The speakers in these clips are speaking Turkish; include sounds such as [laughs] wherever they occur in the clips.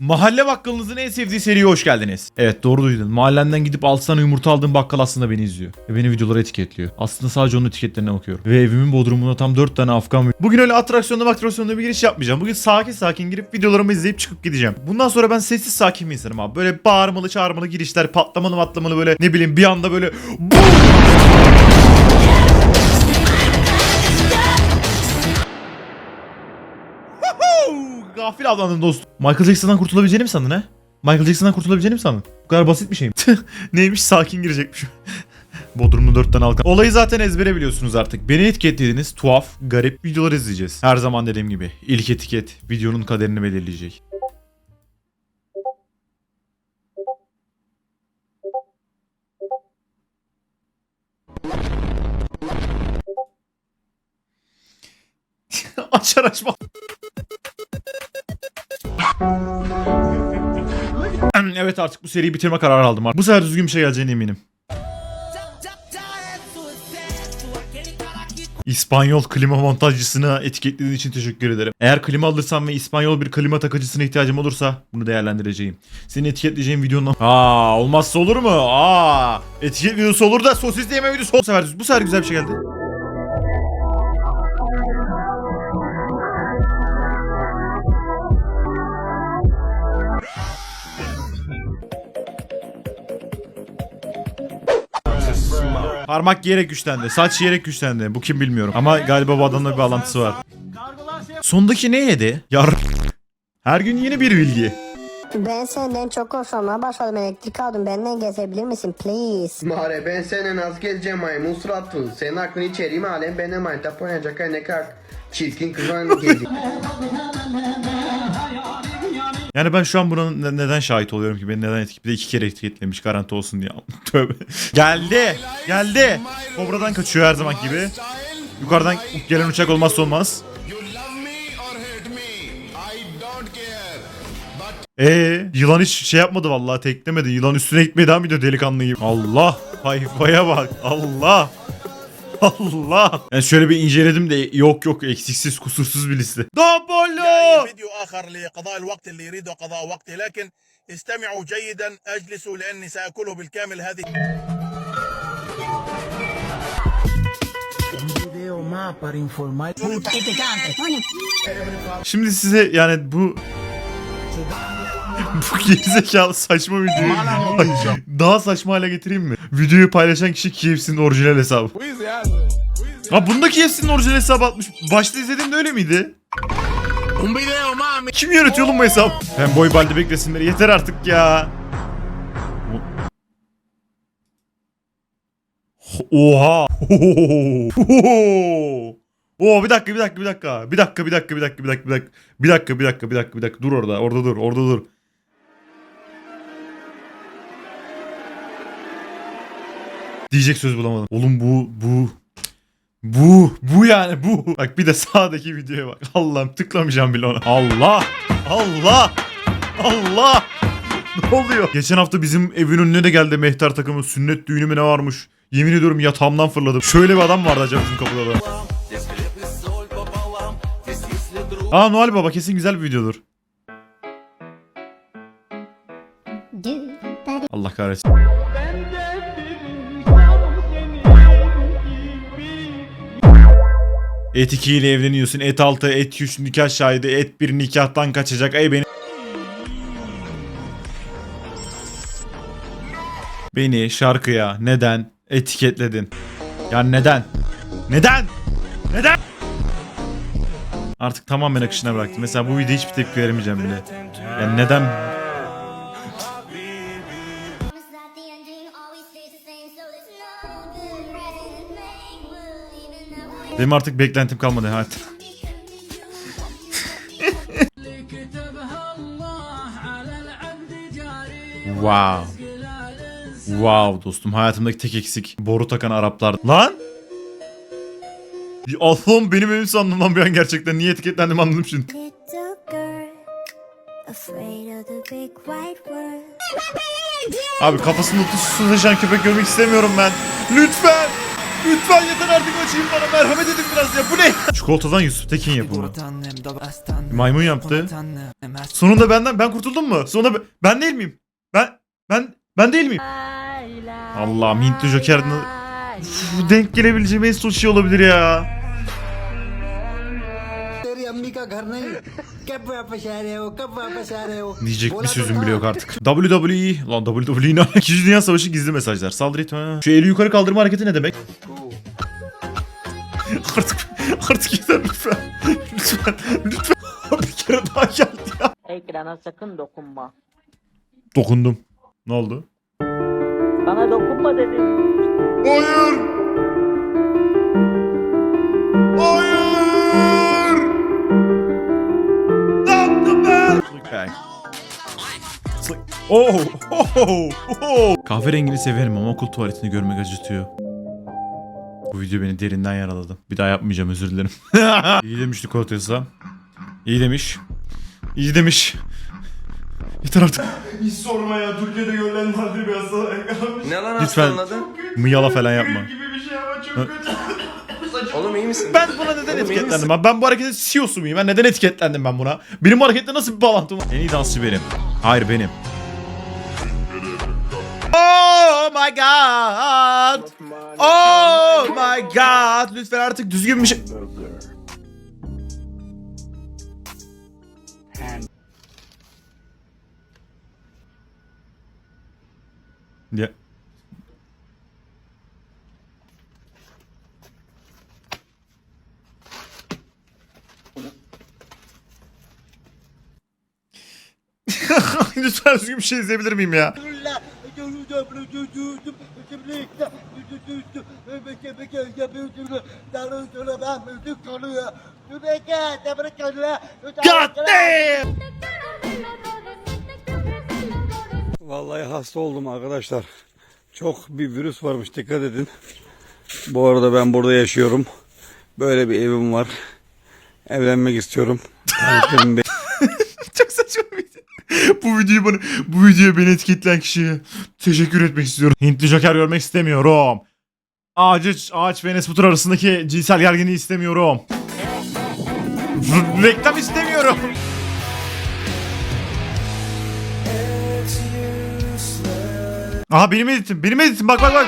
Mahalle bakkalınızın en sevdiği seriye hoş geldiniz. Evet doğru duydun. Mahallenden gidip 6 tane yumurta aldığım bakkal aslında beni izliyor. Ve beni videolara etiketliyor. Aslında sadece onun etiketlerine bakıyorum. Ve evimin bodrumunda tam 4 tane Afgan. Bugün öyle atraksiyonda atraksiyonda bir giriş yapmayacağım. Bugün sakin sakin girip videolarımı izleyip çıkıp gideceğim. Bundan sonra ben sessiz sakin bir insanım abi. Böyle bağırmalı çağırmalı girişler patlamalı patlamalı böyle ne bileyim bir anda böyle Gafil avlandın dostum. Michael Jackson'dan kurtulabileceğini mi sandın ha? Michael Jackson'dan kurtulabileceğini mi sandın? Bu kadar basit bir şey mi? [laughs] Neymiş sakin girecekmiş. [laughs] Bodrum'da 4 tane halka. Olayı zaten ezbere biliyorsunuz artık. Beni etiketlediniz. Tuhaf, garip videolar izleyeceğiz. Her zaman dediğim gibi. İlk etiket videonun kaderini belirleyecek. [laughs] Açar açma. [clears throat] evet artık bu seriyi bitirme kararı aldım. Bu sefer düzgün bir şey geleceğine eminim. İspanyol klima montajcısına etiketlediğin için teşekkür ederim. Eğer klima alırsam ve İspanyol bir klima takıcısına ihtiyacım olursa bunu değerlendireceğim. Seni etiketleyeceğim videonun... Aa olmazsa olur mu? Aa etiket videosu olur da sosis yeme videosu. Bu sefer, bu sefer güzel bir şey geldi. Parmak yiyerek güçlendi. Saç yiyerek güçlendi. Bu kim bilmiyorum. Ama galiba bu adamla bir bağlantısı var. Sondaki ne yedi? Yar... Her gün yeni bir bilgi. Ben senden çok hoşlanmaya başladım. Elektrik aldım. Benden gezebilir misin please? Mare ben seninle nasıl geleceğim maymun suratlı. Senin aklını içeriğim alem benimle manita oynayacak ne kadar çirkin kızan [laughs] gelecek. [laughs] Yani ben şu an buna ne- neden şahit oluyorum ki? Beni neden etiket... Bir de iki kere etiketlemiş garanti olsun diye. [laughs] Tövbe. Geldi. Geldi. Kobradan kaçıyor her zaman gibi. Yukarıdan gelen uçak olmazsa olmaz. Ee, yılan hiç şey yapmadı vallahi teklemedi. Yılan üstüne gitmeye devam ediyor delikanlı gibi. Allah. Hayfaya bak. Allah. Allah. Yani şöyle bir inceledim de yok yok eksiksiz kusursuz bir liste. Dobolo. فيديو اخر لقضاء الوقت اللي يريده قضاء وقتي لكن استمعوا جيدا اجلسوا لاني ساكله بالكامل هذه Şimdi size yani bu [laughs] bu gerizekalı saçma videoyu daha saçma hale getireyim mi? Videoyu paylaşan kişi KFC'nin orijinal hesabı. Ha bunda KFC'nin orijinal hesabı atmış. Başta izlediğimde öyle miydi? Kim yönetiyor oğlum bu hesap? Hem boy balde beklesinler. Yeter artık ya. Oha. [laughs] Oo bir dakika bir dakika bir dakika. Bir dakika bir dakika bir dakika bir dakika bir dakika. Bir dakika bir dakika bir dakika bir dakika. Dur orada. Orada dur. Orada dur. Diyecek söz bulamadım. Oğlum bu bu bu bu yani bu. Bak bir de sağdaki videoya bak. Allah'ım tıklamayacağım bile ona. Allah Allah Allah. [laughs] Ne oluyor? Geçen hafta bizim evin önüne de geldi mehter takımı. Sünnet düğünü mü ne varmış? Yemin ediyorum yatağımdan fırladım. Şöyle bir adam vardı acaba bizim kapıda da. Aa Noel Baba kesin güzel bir videodur. Allah kahretsin. Et 2 ile evleniyorsun. Et 6, et 3 nikah şahidi. Et 1 nikahtan kaçacak. Ey beni. Beni şarkıya neden etiketledin? Ya neden? Neden? Neden? Artık tamamen akışına bıraktım. Mesela bu videoya hiçbir tepki veremeyeceğim bile. Yani neden? Benim artık beklentim kalmadı hayat. wow. Wow dostum hayatımdaki tek eksik boru takan Araplar. Lan! Allah'ım benim evim sandım lan bir an gerçekten. Niye etiketlendim anladım şimdi. Abi kafasında tuz taşıyan köpek görmek istemiyorum ben. Lütfen! Lütfen açayım bana merhamet edin biraz ya bu ne? Çikolatadan Yusuf Tekin yapımı. Maymun yaptı. Sonunda benden ben kurtuldum mu? Sonunda ben, değil miyim? Ben ben ben değil miyim? Allah'ım Hintli Joker'ın denk gelebileceğim en son şey olabilir ya. Diyecek bir sözüm bile yok artık. WWE lan WWE ne? İkinci Dünya Savaşı gizli mesajlar. Saldırı. Şu eli yukarı kaldırma hareketi ne demek? [laughs] artık artık yeter lütfen. Lütfen. Lütfen. bir kere daha geldi ya. Ekrana sakın dokunma. Dokundum. Ne oldu? Bana dokunma dedim. Hayır. Hayır. Ne yaptım ben? Okay. Oh, oh, oh, oh. Kahverengini severim ama okul tuvaletini görmek acıtıyor. Bu video beni derinden yaraladı. Bir daha yapmayacağım özür dilerim. [laughs] İyi demiş Nikolatyas'a. İyi demiş. İyi demiş. Yeter artık. Hiç sorma ya. Türkiye'de görülen nadir bir hastalık. Ne lan Lütfen hastalanadın? mıyala falan yapma. [laughs] Oğlum iyi misin? Ben buna neden etiketlendim? Ben, ben bu hareketin CEO'su muyum? Ben neden etiketlendim ben buna? Benim bu hareketle nasıl bir bağlantım var? En iyi dansçı benim. Hayır benim. Oh my god. Oh my god. Lütfen artık düzgün bir şey... Ya. [laughs] Lütfen düzgün bir şey izleyebilir miyim ya? God! Vallahi hasta oldum arkadaşlar. Çok bir virüs varmış dikkat edin. Bu arada ben burada yaşıyorum. Böyle bir evim var. Evlenmek istiyorum. [laughs] Çok saçma. [laughs] bu videoyu bana, bu videoya beni etiketleyen kişiye teşekkür etmek istiyorum. Hintli Joker görmek istemiyorum. Ağaç, ağaç ve Enes Batur arasındaki cinsel gerginliği istemiyorum. Reklam istemiyorum. Aha benim editim, benim editim bak bak bak.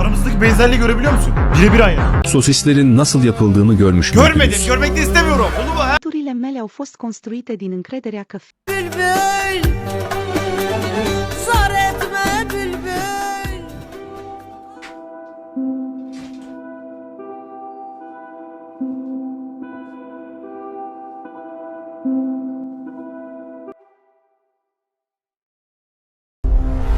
Aramızdaki benzerliği görebiliyor musun? Birebir aynı. Sosislerin nasıl yapıldığını görmüş Görmedim, müydünüz? görmek de istemiyorum. Oğlum ha? Turile mele au fost construite din încrederea că Bülbül